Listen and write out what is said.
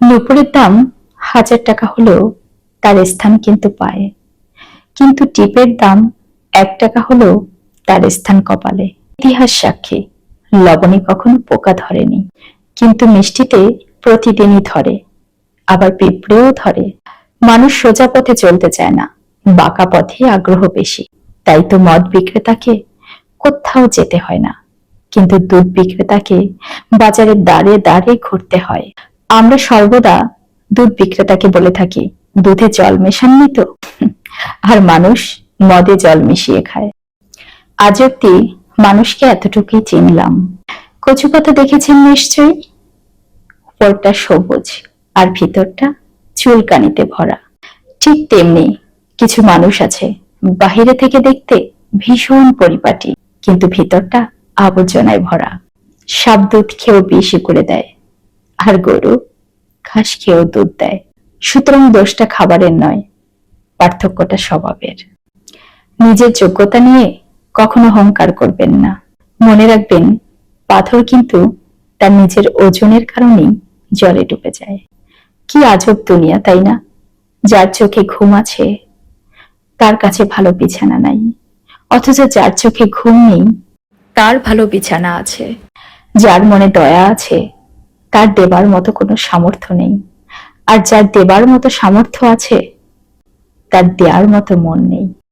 নুপুরের দাম হাজার টাকা হলেও তার স্থান কিন্তু পায়। কিন্তু টিপের দাম এক টাকা হলেও তার স্থান কপালে। ইতিহাস সাক্ষী, লবণে কখনো পোকা ধরেনি। কিন্তু মিষ্টিতে প্রতিদিনই ধরে, আবার পিঁপড়েও ধরে। মানুষ সোজা পথে চলতে চায় না, বাঁকা পথে আগ্রহ বেশি। তাই তো মদ বিক্রেতাকে কোথাও যেতে হয় না। কিন্তু দুধ বিক্রেতাকে বাজারে দাঁড়িয়ে দাঁড়িয়ে ঘুরতে হয়। আমরা সর্বদা দুধ বিক্রেতাকে বলে থাকি, দুধে জল মেশাননি তো? আর মানুষ মদে জল মিশিয়ে খায়। আজ অব্দি মানুষকে এতটুকুই চিনলাম। কচু পাতা দেখেছেন নিশ্চয়ই? উপরটা সবুজ আর ভিতরটা চুলকানিতে ভরা। ঠিক তেমনি কিছু মানুষ আছে বাহিরে থেকে দেখতে ভীষণ পরিপাটি, কিন্তু ভিতরটা আবর্জনায় ভরা। সাপ দুধ খেয়েও বেশি করে দেয়। আর গরু ঘাস খেয়েও দুধ দেয়। সুতরাং দোষটা খাবারের নয়, পার্থক্যটা স্বভাবের। নিজের যোগ্যতা নিয়ে কখনো অহংকার করবেন না। মনে রাখবেন, পাথর কিন্তু তার নিজের ওজনের কারণেই জলে ডুবে যায়। কি আজব দুনিয়া, তাই না? যার চোখে ঘুম আছে, তার কাছে ভালো বিছানা নাই। অথচ যার চোখে ঘুম নেই, তার ভালো বিছানা আছে। যার মনে দয়া আছে তার দেবার মতো কোনো সামর্থ্য নেই। আর যার দেবার মতো সামর্থ্য আছে, তার দেওয়ার মতো মন নেই।